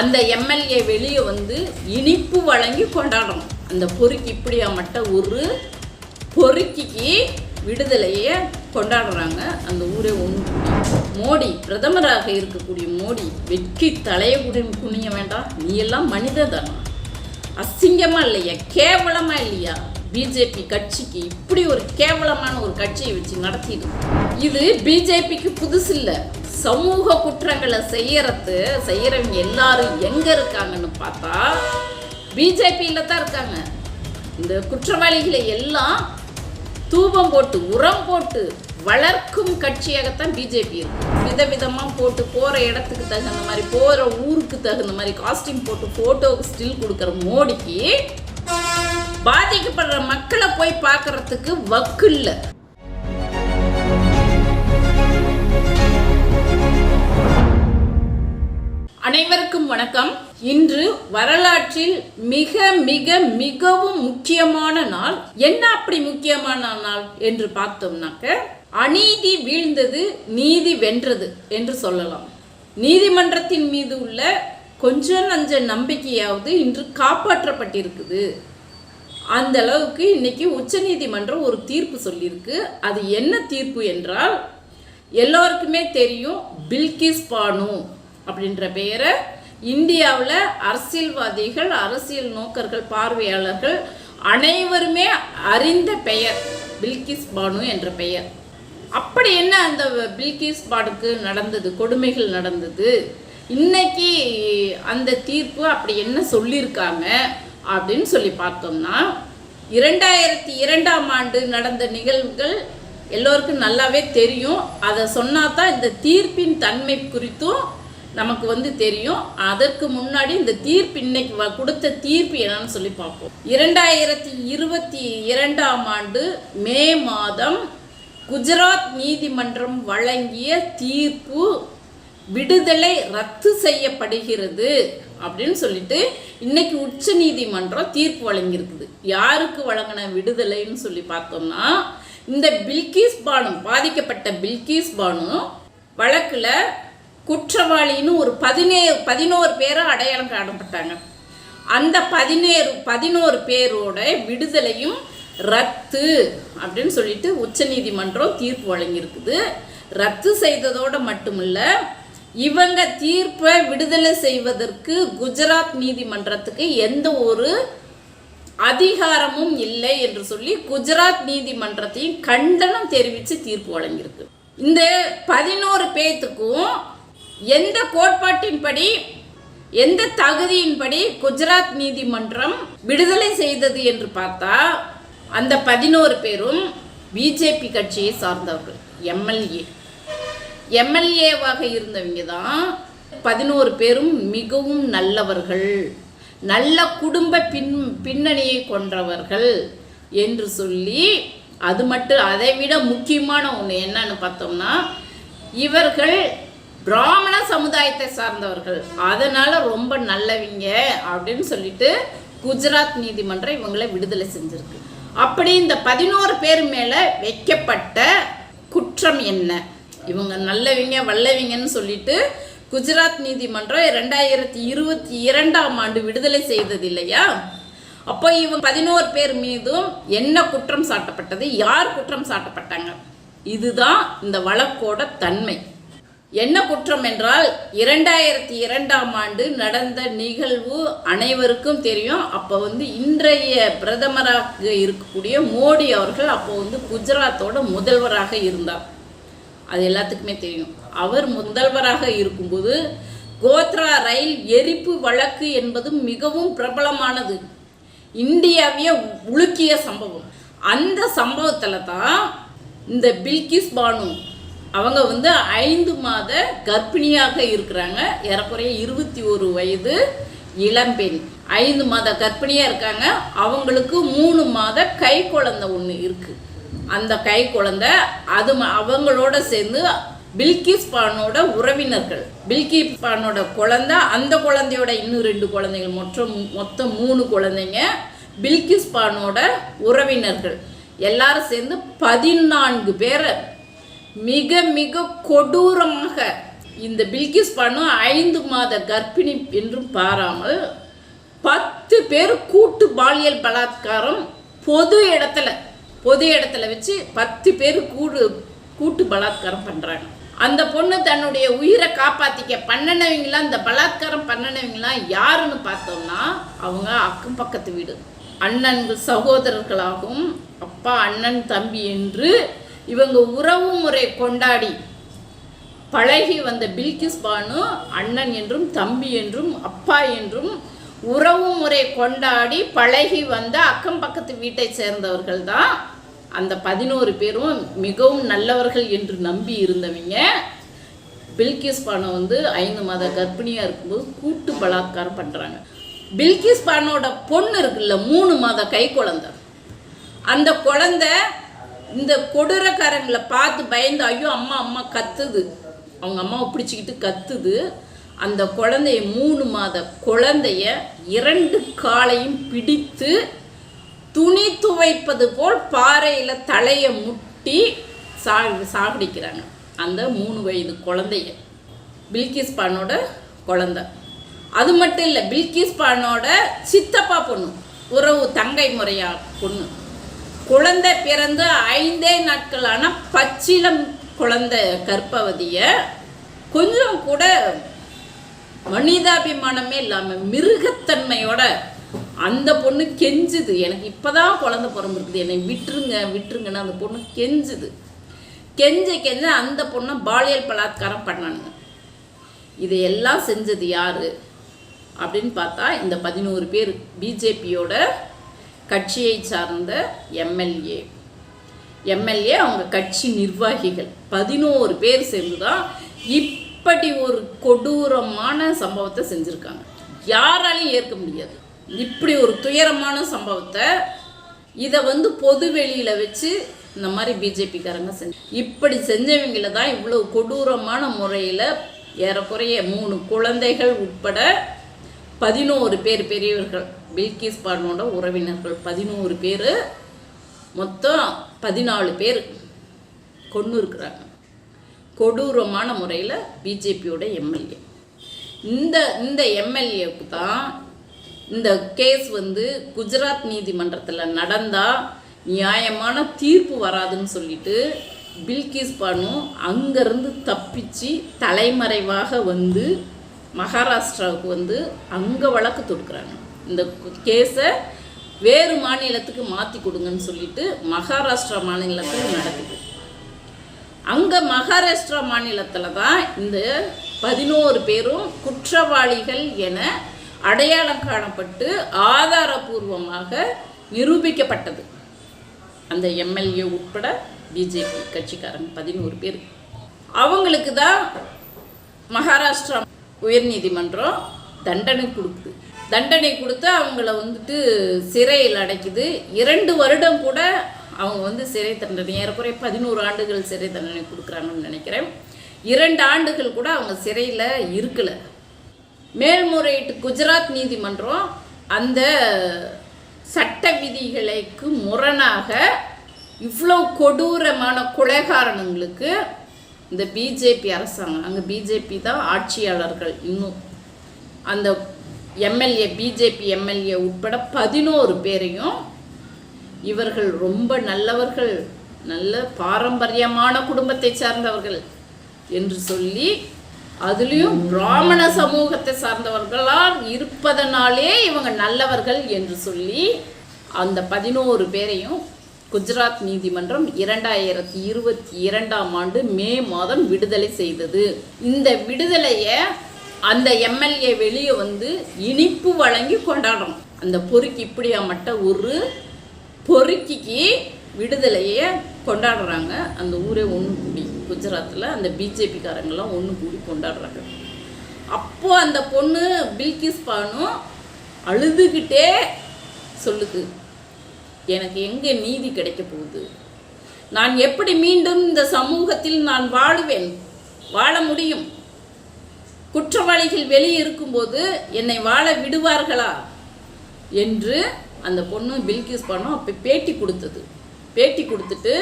அந்த எம்எல்ஏ வெளியே வந்து இனிப்பு வழங்கி கொண்டாடணும் அந்த பொறுக்கி இப்படியா மட்டும் ஒரு பொறுக்கிக்கு விடுதலையை கொண்டாடுறாங்க. அந்த ஊரே ஒன்று. மோடி பிரதமராக இருக்கக்கூடிய மோடி வெற்றி தலையை குடி குனிய வேண்டாம். நீ எல்லாம் மனித தானா. அசிங்கமாக இல்லையா? கேவலமாக இல்லையா? பிஜேபி கட்சிக்கு இப்படி ஒரு கேவலமான ஒரு கட்சியை வச்சு நடத்திடு இது பிஜேபிக்கு புதுசு இல்லை. சமூக குற்றங்களை செய்யறது செய்யறவங்க எல்லாரும் எங்க இருக்காங்கன்னு பார்த்தா பிஜேபியில தான் இருக்காங்க. இந்த குற்றவாளிகளை எல்லாம் தூபம் போட்டு உரம் போட்டு வளர்க்கும் கட்சியாகத்தான் பிஜேபி இருக்கு. விதவிதமா போட்டு போகிற இடத்துக்கு தகுந்த மாதிரி போகிற ஊருக்கு தகுந்த மாதிரி காஸ்டியூம் போட்டு ஃபோட்டோவுக்கு ஸ்டில் கொடுக்குற மோடிக்கு பாதிக்கப்படுற மக்களை போய் பார்க்கறதுக்கு வக்கு இல்லை. அனைவருக்கும் வணக்கம். இன்று வரலாற்றில் மிக மிக மிகவும் முக்கியமான நாள். என்ன அப்படி முக்கியமான நாள் என்று பார்த்தோம்னாக்க அநீதி வீழ்ந்தது நீதி வென்றது என்று சொல்லலாம். நீதிமன்றத்தின் மீது உள்ள கொஞ்சம் நஞ்ச நம்பிக்கையாவது இன்று காப்பாற்றப்பட்டிருக்குது. அந்த அளவுக்கு இன்னைக்கு உச்சநீதிமன்றம் ஒரு தீர்ப்பு சொல்லியிருக்கு. அது என்ன தீர்ப்பு என்றால் எல்லோருக்குமே தெரியும் பில்கிஸ் பானு அப்படின்ற பெயரை இந்தியாவில் அரசியல்வாதிகள் அரசியல் நோக்கர்கள் பார்வையாளர்கள் அனைவருமே அறிந்த பெயர் பில்கிஸ் பானு என்ற பெயர். அப்படி என்ன அந்த பில்கிஸ் பானுக்கு நடந்தது கொடுமைகள் நடந்தது? இன்னைக்கு அந்த தீர்ப்பு அப்படி என்ன சொல்லியிருக்காங்க அப்படின்னு சொல்லி பார்த்தோம்னா இரண்டாயிரத்தி இரண்டாம் ஆண்டு நடந்த நிகழ்வுகள் எல்லோருக்கும் நல்லாவே தெரியும். அதை சொன்னா தான் இந்த தீர்ப்பின் தன்மை குறித்தும் நமக்கு வந்து தெரியும். அதற்கு முன்னாடி இந்த தீர்ப்பு இன்னைக்கு வ- கொடுத்த தீர்ப்பு என்னன்னு சொல்லி பார்ப்போம். இரண்டாயிரத்தி இருபத்தி இரண்டாம் ஆண்டு மே மாதம் குஜராத் நீதிமன்றம் வழங்கிய தீர்ப்பு விடுதலை ரத்து செய்யப்படுகிறது அப்படின்னு சொல்லிட்டு இன்னைக்கு உச்ச நீதிமன்றம் தீர்ப்பு வழங்கியிருக்குது. யாருக்கு வழங்கின விடுதலைன்னு சொல்லி பார்த்தோம்னா இந்த பில்கிஸ் பானு பாதிக்கப்பட்ட பில்கிஸ் பானு வழக்கில் குற்றவாளின்னு ஒரு பதினேழு பதினோரு பேரை அடையாளம் காணப்பட்டாங்க. அந்த பதினேழு பதினோரு பேரோட விடுதலையும் ரத்து அப்படின்னு சொல்லிட்டு உச்சநீதிமன்றம் தீர்ப்பு வழங்கியிருக்குது. ரத்து செய்ததோடு மட்டுமில்ல இவங்க தீர்ப்பை விடுதலை செய்வதற்கு குஜராத் நீதிமன்றத்துக்கு எந்த ஒரு அதிகாரமும் இல்லை என்று சொல்லி குஜராத் நீதிமன்றத்தையும் கண்டனம் தெரிவித்து தீர்ப்பு வழங்கியிருக்கு. இந்த பதினோரு பேத்துக்கும் எந்த கோட்பாட்டின்படி எந்த தகுதியின்படி குஜராத் நீதிமன்றம் விடுதலை செய்தது என்று பார்த்தா அந்த பதினோரு பேரும் பிஜேபி கட்சியை சார்ந்தவர்கள் எம்எல்ஏ. எம்எல்ஏவாக இருந்தவங்க தான் பதினோரு பேரும் மிகவும் நல்லவர்கள் நல்ல குடும்ப பின் பின்னணியை கொண்டவர்கள் என்று சொல்லி அது மட்டும் அதை விட முக்கியமான ஒன்று என்னன்னு பார்த்தோம்னா இவர்கள் பிராமண சமுதாயத்தை சார்ந்தவர்கள். அதனால ரொம்ப நல்லவங்க அப்படின்னு சொல்லிட்டு குஜராத் நீதிமன்றம் இவங்களை விடுதலை செஞ்சிருக்கு. அப்படி இந்த பதினோரு பேர் மேல வைக்கப்பட்ட குற்றம் என்ன? இவங்க நல்லவங்க வல்லவங்கன்னு சொல்லிட்டு குஜராத் நீதிமன்றம் ரெண்டாயிரத்தி இருபத்தி இரண்டாம் ஆண்டு விடுதலை செய்தது இல்லையா? அப்போ இவங்க பதினோரு பேர் மீதும் என்ன குற்றம் சாட்டப்பட்டது? யார் குற்றம் சாட்டப்பட்டாங்க? இதுதான் இந்த வழக்கோட தன்மை. என்ன குற்றம் என்றால் இரண்டாயிரத்தி இரண்டாம் ஆண்டு நடந்த நிகழ்வு அனைவருக்கும் தெரியும். அப்போ வந்து இன்றைய பிரதமராக இருக்கக்கூடிய மோடி அவர்கள் அப்போ வந்து குஜராத்தோட முதல்வராக இருந்தார். அது எல்லாத்துக்குமே தெரியும். அவர் முதல்வராக இருக்கும்போது கோத்ரா ரயில் எரிப்பு வழக்கு என்பது மிகவும் பிரபலமானது. இந்தியாவையே உலுக்கிய சம்பவம். அந்த சம்பவத்தில் தான் இந்த பில்கிஸ் பானு அவங்க வந்து ஐந்து மாத கர்ப்பிணியாக இருக்கிறாங்க. ஏறக்குறைய இருபத்தி ஒரு வயது இளம்பெண் ஐந்து மாத கர்ப்பிணியாக இருக்காங்க. அவங்களுக்கு மூணு மாத கை குழந்தை ஒன்று இருக்குது அந்த கை குழந்தை அது ம- அவங்களோட சேர்ந்து பில்கிஸ் பானோட உறவினர்கள். பில்கிஸ் பானோட குழந்தை அந்த குழந்தையோட இன்னும் ரெண்டு குழந்தைகள். மொத்தம் மொத்தம் மூணு குழந்தைங்க பில்கிஸ் பானோட உறவினர்கள். எல்லாரும் சேர்ந்து பதினான்கு பேரை மிக மிக கொடூரமாக இந்த பில்கிஸ் பானு ஐந்து மாத கர்ப்பிணி என்றும் பாராமல் பத்து பேர் கூட்டு பாலியல் பலாத்காரம் பொது இடத்துல பொது இடத்துல வச்சு பத்து பேர் கூடு கூட்டு பலாத்காரம் பண்ணுறாங்க அந்த பொண்ணு தன்னுடைய உயிரை காப்பாற்றிக்க பண்ணினவங்களாம் இந்த பலாத்காரம் பண்ணினவங்களாம் யாருன்னு பார்த்தோம்னா அவங்க அக்கம் பக்கத்து வீடு. அண்ணன்கள் சகோதரர்களாகவும் அப்பா அண்ணன் தம்பி என்று இவங்க உறவு முறை கொண்டாடி பழகி வந்த பில்கிஸ் பானு அண்ணன் என்றும் தம்பி என்றும் அப்பா என்றும் உறவு முறை கொண்டாடி பழகி வந்த அக்கம் பக்கத்து வீட்டை சேர்ந்தவர்கள் தான் அந்த பதினோரு பேரும் மிகவும் நல்லவர்கள் என்று நம்பி இருந்தவங்க. பில்கிஸ் பானை வந்து ஐந்து மாத கர்ப்பிணியாக இருக்கும்போது கூட்டு பலாத்காரம் பண்ணுறாங்க பில்கிஸ் பானோட பொண்ணு இருக்குல்ல மூணு மாத கை குழந்தை. அந்த குழந்தை இந்த கொடூரக்காரங்களை பார்த்து பயந்து ஐயோ அம்மா அம்மா கத்துது. அவங்க அம்மாவை பிடிச்சிக்கிட்டு கத்துது. அந்த குழந்தைய மூணு மாத குழந்தைய இரண்டு காலையும் பிடித்து துணி துவைப்பது போல் பாறையில் தலையை முட்டி சா சாகடிக்கிறாங்க. அந்த மூணு வயது குழந்தைய. பில்கிஸ் பானோட குழந்தை. அது மட்டும் இல்லை பில்கிஸ் பானோட சித்தப்பா பொண்ணு. உறவு தங்கை முறையா பொண்ணு. குழந்தை பிறந்து ஐந்தே நாட்களான பச்சிலம் குழந்தை கர்ப்பவதிய கொஞ்சம் கூட மனிதாபிமானமே இல்லாமல் மிருகத்தன்மையோட அந்த பொண்ணு கெஞ்சுது. எனக்கு இப்போதான் குழந்தை பிறந்திருக்குது என்னை விட்டுருங்க விட்டுருங்கன்னு அந்த பொண்ணு கெஞ்சுது. கெஞ்ச கெஞ்ச அந்த பொண்ணை பாலியல் பலாத்காரம் பண்ணானுங்க. இதையெல்லாம் செஞ்சது யாரு? அப்படின்னு பார்த்தா இந்த பதினோரு பேர். பிஜேபியோட கட்சியை சார்ந்த எம்எல்ஏ எம்எல்ஏ அவங்க கட்சி நிர்வாகிகள். பதினோரு பேர் சேர்ந்து தான் இப்படி ஒரு கொடூரமான சம்பவத்தை செஞ்சுருக்காங்க. யாராலையும் ஏற்க முடியாது. இப்படி ஒரு துயரமான சம்பவத்தை இதை வந்து பொது வெளியில் வச்சு இந்த மாதிரி பிஜேபிக்காரங்க செஞ்சு இப்படி செஞ்சவங்கள தான் இவ்வளோ கொடூரமான முறையில் ஏறக்குறைய மூணு குழந்தைகள் உட்பட பதினோரு பேர் பெரியவர்கள். பில்கிஸ் பானோட உறவினர்கள் பதினோரு பேர் மொத்தம் பதினாலு பேர் கொண்டு இருக்கிறாங்க. கொடூரமான முறையில் பிஜேபியோட எம்எல்ஏ இந்த இந்த எம்எல்ஏவுக்கு தான் இந்த கேஸ் வந்து குஜராத் நீதிமன்றத்தில் நடந்தால் நியாயமான தீர்ப்பு வராதுன்னு சொல்லிட்டு பில்கிஸ் பானு அங்கேருந்து தப்பிச்சு தலைமறைவாக வந்து மகாராஷ்டிராவுக்கு வந்து அங்கே வழக்கு தொடுக்குறாங்க. இந்த கேஸை வேறு மாநிலத்துக்கு மாற்றி கொடுங்கன்னு சொல்லிட்டு மகாராஷ்டிரா மாநிலத்தில் நடக்குது. அங்கே மகாராஷ்டிரா மாநிலத்தில் தான் இந்த பதினோரு பேரும் குற்றவாளிகள் என அடையாளம் காணப்பட்டு ஆதாரபூர்வமாக நிரூபிக்கப்பட்டது. அந்த எம்எல்ஏ உட்பட பிஜேபி கட்சிக்காரங்க பதினோரு பேர். அவங்களுக்கு தான் மகாராஷ்டிரா உயர்நீதிமன்றம் தண்டனை கொடுக்குது. தண்டனை கொடுத்து அவங்கள வந்துட்டு சிறையில் அடைக்குது. இரண்டு வருடம் கூட அவங்க வந்து சிறை தண்டனை ஏறக்குறைய பதினோரு ஆண்டுகள் சிறை தண்டனை கொடுக்குறாங்கன்னு நினைக்கிறேன். இரண்டு ஆண்டுகள் கூட அவங்க சிறையில் இருக்கலை. மேல்முறையீட்டு குஜராத் நீதிமன்றம் அந்த சட்ட விதிகளுக்கு முரணாக இவ்வளோ கொடூரமான கொலைகாரணங்களுக்கு இந்த பிஜேபி அரசாங்கம் அங்கே பிஜேபி தான் ஆட்சியாளர்கள் இன்னும். அந்த எம்எல்ஏ பிஜேபி எம்எல்ஏ உட்பட பதினோரு பேரையும் இவர்கள் ரொம்ப நல்லவர்கள் நல்ல பாரம்பரியமான குடும்பத்தை சார்ந்தவர்கள் என்று சொல்லி அதுலேயும் பிராமண சமூகத்தை சார்ந்தவர்களால் இருப்பதனாலே இவங்க நல்லவர்கள் என்று சொல்லி அந்த பதினோரு பேரையும் குஜராத் நீதிமன்றம் இரண்டாயிரத்தி இருபத்தி இரண்டாம் ஆண்டு மே மாதம் விடுதலை செய்தது. இந்த விடுதலையை அந்த எம்எல்ஏ வெளியே வந்து இனிப்பு வழங்கி கொண்டாடுறோம். அந்த பொறுக்கி இப்படியா மட்டும் ஒரு பொறுக்கிக்கு விடுதலையை கொண்டாடுறாங்க. அந்த ஊரே ஒன்று கூடி குஜராத்தில் அந்த பிஜேபிக்காரங்கெல்லாம் ஒன்று கூடி கொண்டாடுறாங்க. அப்போது அந்த பொண்ணு பில்கிஸ் பானும் அழுதுகிட்டே சொல்லுது எனக்கு எங்கே நீதி கிடைக்க போகுது? நான் எப்படி மீண்டும் இந்த சமூகத்தில் நான் வாழுவேன்? வாழ முடியும்? குற்றவாளிகள் வெளியே இருக்கும்போது என்னை வாழ விடுவார்களா என்று அந்த பொண்ணு பில்கிஸ் பணம் அப்போ பேட்டி கொடுத்தது. பேட்டி கொடுத்துட்டு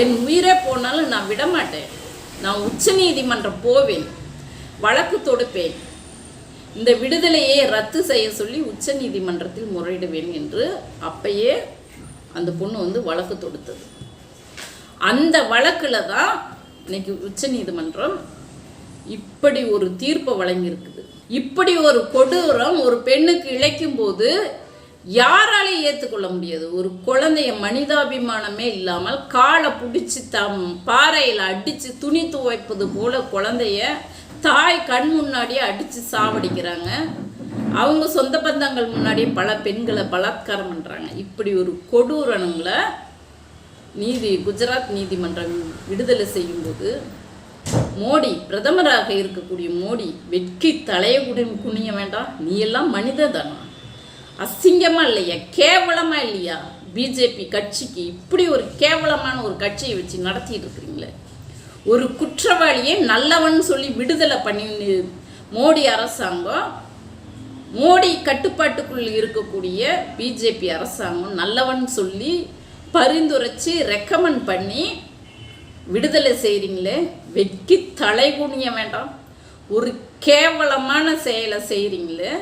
என் உயிரே போனாலும் நான் விட மாட்டேன் நான் உச்ச நீதிமன்றம் போவேன். வழக்கு தொடுப்பேன். இந்த விடுதலையை ரத்து செய்ய சொல்லி உச்ச நீதிமன்றத்தில் முறையிடுவேன் என்று அப்பயே அந்த பொண்ணு வந்து வழக்கு தொடுத்தது. அந்த வழக்கில் தான் இன்னைக்கு உச்ச நீதிமன்றம் இப்படி ஒரு தீர்ப்பை வழங்கியிருக்குது. இப்படி ஒரு கொடூரம் ஒரு பெண்ணுக்கு இழைக்கும் போது யாராலையும் ஏற்றுக்கொள்ள முடியாது. ஒரு குழந்தைய மனிதாபிமானமே இல்லாமல் காலை பிடிச்சி தம் பாறையில் அடித்து துணி துவைப்பது போல குழந்தைய தாய் கண் முன்னாடியே அடித்து சாவடிக்கிறாங்க. அவங்க சொந்த பந்தங்கள் முன்னாடியே பல பெண்களை பலாத்காரம் பண்ணுறாங்க இப்படி ஒரு கொடூரனுங்களை நீதி குஜராத் நீதிமன்றம் விடுதலை செய்யும்போது மோடி பிரதமராக இருக்கக்கூடிய மோடி வெட்கி தலையை குடி குனிய வேண்டாம். நீ எல்லாம் மனித தானா? அசிங்கமா இல்லையா? கேவலமா இல்லையா? பிஜேபி கட்சிக்கு இப்படி ஒரு கேவலமான ஒரு கட்சியை வச்சு நடத்திட்டு இருக்கிறீங்களே. ஒரு குற்றவாளியை நல்லவன் சொல்லி விடுதலை பண்ணி மோடி அரசாங்கம் மோடி கட்டுப்பாட்டுக்குள் இருக்கக்கூடிய பிஜேபி அரசாங்கம் நல்லவன் சொல்லி பரிந்துரைச்சு ரெக்கமெண்ட் பண்ணி விடுதலை செய்கிறீங்களே வெட்கி தலை குனிய வேண்டாம். ஒரு கேவலமான செயலை செய்கிறீங்களே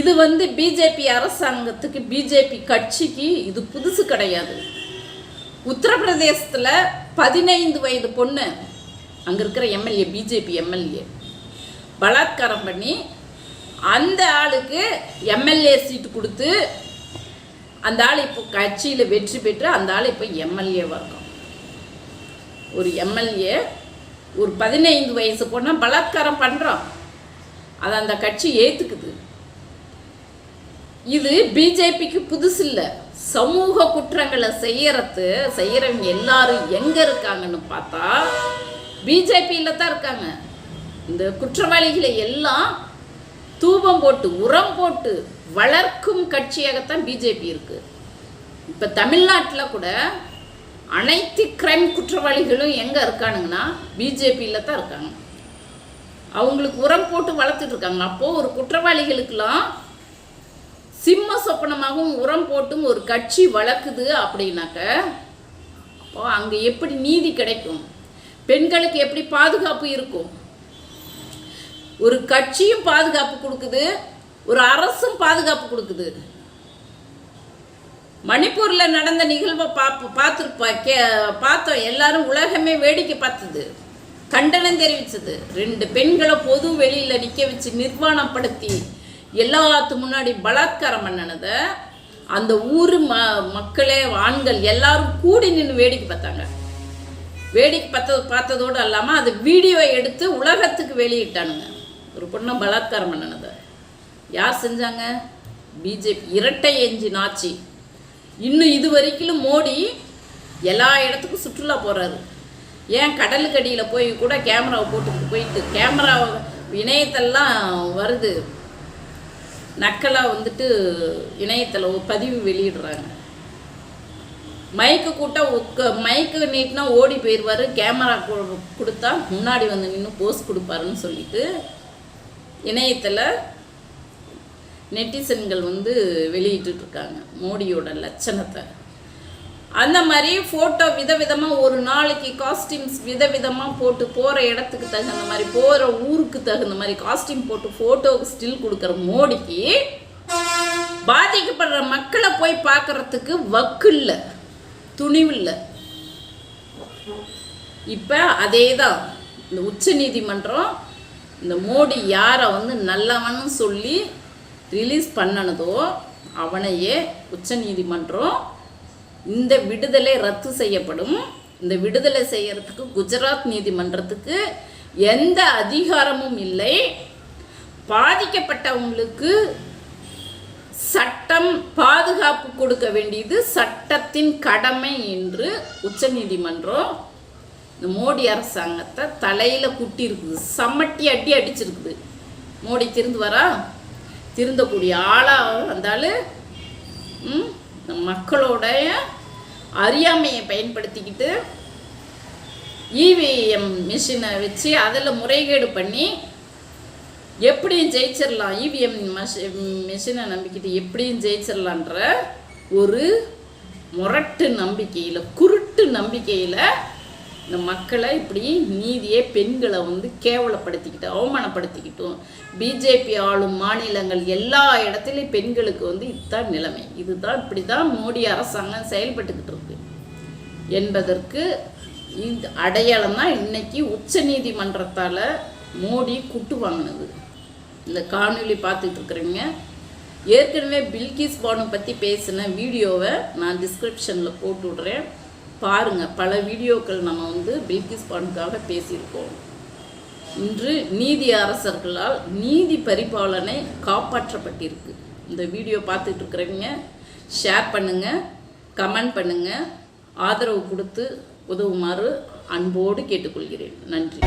இது வந்து பிஜேபி அரசாங்கத்துக்கு பிஜேபி கட்சிக்கு இது புதுசு கிடையாது. உத்தரப்பிரதேசத்தில் பதினைந்து வயது பொண்ணு அங்கே இருக்கிற எம்எல்ஏ பிஜேபி எம்எல்ஏ. பலாத்காரம் பண்ணி அந்த ஆளுக்கு எம்எல்ஏ சீட்டு கொடுத்து அந்த ஆள் இப்போ கட்சியில் வெற்றி பெற்று அந்த ஆள் இப்போ எம்எல்ஏவாக இருக்கும் ஒரு எம்எல்ஏ ஒரு பதினைந்து வயசு பொண்ணை பலாத்காரம் பண்ணுறோம் அதை அந்த கட்சி ஏற்றுக்குது இது பிஜேபிக்கு புதுசு இல்லை. சமூக குற்றங்களை செய்யறது செய்யறவங்க எல்லாரும் எங்க இருக்காங்கன்னு பார்த்தா பிஜேபியில் தான் இருக்காங்க. இந்த குற்றவாளிகளை எல்லாம் தூபம் போட்டு உரம் போட்டு வளர்க்கும் கட்சியாகத்தான் பிஜேபி இருக்கு. இப்போ தமிழ்நாட்டில் கூட அனைத்து கிரைம் குற்றவாளிகளும் எங்கே இருக்கானுங்கன்னா பிஜேபியில் தான் இருக்காங்க. அவங்களுக்கு உரம் போட்டு வளர்த்துட்டு இருக்காங்க. அப்போது ஒரு குற்றவாளிகளுக்கெல்லாம் சிம்ம சொப்பனமாகவும் உரம் போட்டும் ஒரு கட்சி வளர்க்குது அப்படின்னாக்க அப்போ அங்கே எப்படி நீதி கிடைக்கும்? பெண்களுக்கு எப்படி பாதுகாப்பு இருக்கும்? ஒரு கட்சியும் பாதுகாப்பு கொடுக்குது ஒரு அரசும் பாதுகாப்பு கொடுக்குது. மணிப்பூரில் நடந்த நிகழ்வை பார்ப்பு பார்த்துருப்பா கே பார்த்தோம். எல்லாரும் உலகமே வேடிக்கை பார்த்தது. கண்டனம் தெரிவித்தது. ரெண்டு பெண்களை பொது வெளியில் நிற்க வச்சு நிர்வாணப்படுத்தி எல்லாத்து முன்னாடி பலாத்காரம் பண்ணினதை அந்த ஊர் ம மக்களே ஆண்கள் எல்லாரும் கூடி நின்று வேடிக்கை பார்த்தாங்க. வேடிக்கை பார்த்தது பார்த்ததோடு இல்லாமல் அது வீடியோ எடுத்து உலகத்துக்கு வெளியிட்டானுங்க. ஒரு பொண்ணை பலாத்காரம் பண்ணினதை. யார் செஞ்சாங்க? பிஜேபி இரட்டை எஞ்சின் ஆட்சி. இன்னும் இது வரைக்கும் மோடி எல்லா இடத்துக்கும் சுற்றுலா போகிறாரு ஏன் கடலுக்கு அடியில் போய் கூட கேமராவை போட்டு போயிட்டு கேமரா இணையத்தெல்லாம் வருது. நக்கலாக வந்துட்டு இணையத்தில் பதிவு வெளியிடுறாங்க. மைக்கு கூட்டா உக்க மைக்கு நீட்டினா ஓடி போயிடுவார் கேமரா கொடுத்தா முன்னாடி வந்து நின்று போஸ் கொடுப்பாருன்னு சொல்லிட்டு இணையத்தில் நெட்டிசன்கள் வந்து வெளியிட்டுருக்காங்க மோடியோட லட்சணத்தை. அந்த மாதிரி ஃபோட்டோ விதவிதமாக ஒரு நாளைக்கு காஸ்டியூம்ஸ் விதவிதமாக போட்டு போகிற இடத்துக்கு தகுந்த மாதிரி போகிற ஊருக்கு தகுந்த மாதிரி காஸ்டியூம் போட்டு ஃபோட்டோவுக்கு ஸ்டில் கொடுக்குற மோடிக்கு பாதிக்கப்படுற மக்களை போய் பார்க்குறதுக்கு வக்கு இல்லை துணிவு இல்லை. இப்போ அதே தான் இந்த உச்ச நீதிமன்றம் இந்த மோடி யாரை வந்து நல்லவன்னு சொல்லி ரிலீஸ் பண்ணனதோ அவனையே உச்ச நீதிமன்றம் இந்த விடுதலை ரத்து செய்யப்படும். இந்த விடுதலை செய்யறதுக்கு குஜராத் நீதிமன்றத்துக்கு எந்த அதிகாரமும் இல்லை. பாதிக்கப்பட்டவங்களுக்கு சட்டம் பாதுகாப்பு கொடுக்க வேண்டியது சட்டத்தின் கடமை என்று உச்சநீதிமன்றம் இந்த மோடி அரசாங்கத்தை தலையில் குட்டி இருக்குது சம்மட்டி அடி அடிச்சிருக்குது. மோடி திருந்து வரா திருந்தக்கூடிய ஆளாக வந்தாலும் இந்த மக்களோடைய அறியாமையை பயன்படுத்திக்கிட்டு இவிஎம் மிஷினை வச்சு அதில் முறைகேடு பண்ணி எப்படியும் ஜெயிச்சிடலாம் இவிஎம் மிஷினை நம்பிக்கிட்டு எப்படியும் ஜெயிச்சிடலான்ற ஒரு முரட்டு நம்பிக்கையில் குருட்டு நம்பிக்கையில் இந்த மக்களை இப்படி நீதியே பெண்களை வந்து கேவலப்படுத்திக்கிட்டு அவமானப்படுத்திக்கிட்டும். பிஜேபி ஆளும் மாநிலங்கள் எல்லா இடத்துலையும் பெண்களுக்கு வந்து இதுதான் நிலைமை. இதுதான் இப்படி தான் மோடி அரசாங்கம் செயல்பட்டுக்கிட்டு இருக்கு. என்பதற்கு இந்த அடையாளம் தான் இன்னைக்கு உச்ச நீதிமன்றத்தால் மோடி குட்டு வாங்கினது. இந்த காணொலி பார்த்துட்டு இருக்கிறீங்க. ஏற்கனவே பில்கிஸ் பானு பற்றி பேசின வீடியோவை நான் டிஸ்கிரிப்ஷனில் போட்டு விட்றேன். பாருங்கள் பல வீடியோக்கள் நம்ம வந்து பில்கிஸ் பானுக்காக பேசியிருக்கோம். இன்று நீதி அரசர்களால் நீதி பரிபாலனை காப்பாற்றப்பட்டிருக்கு. இந்த வீடியோ பார்த்துட்டு இருக்கிறவங்க ஷேர் பண்ணுங்கள் கமெண்ட் பண்ணுங்கள் ஆதரவு கொடுத்து உதவுமாறு அன்போடு கேட்டுக்கொள்கிறேன். நன்றி.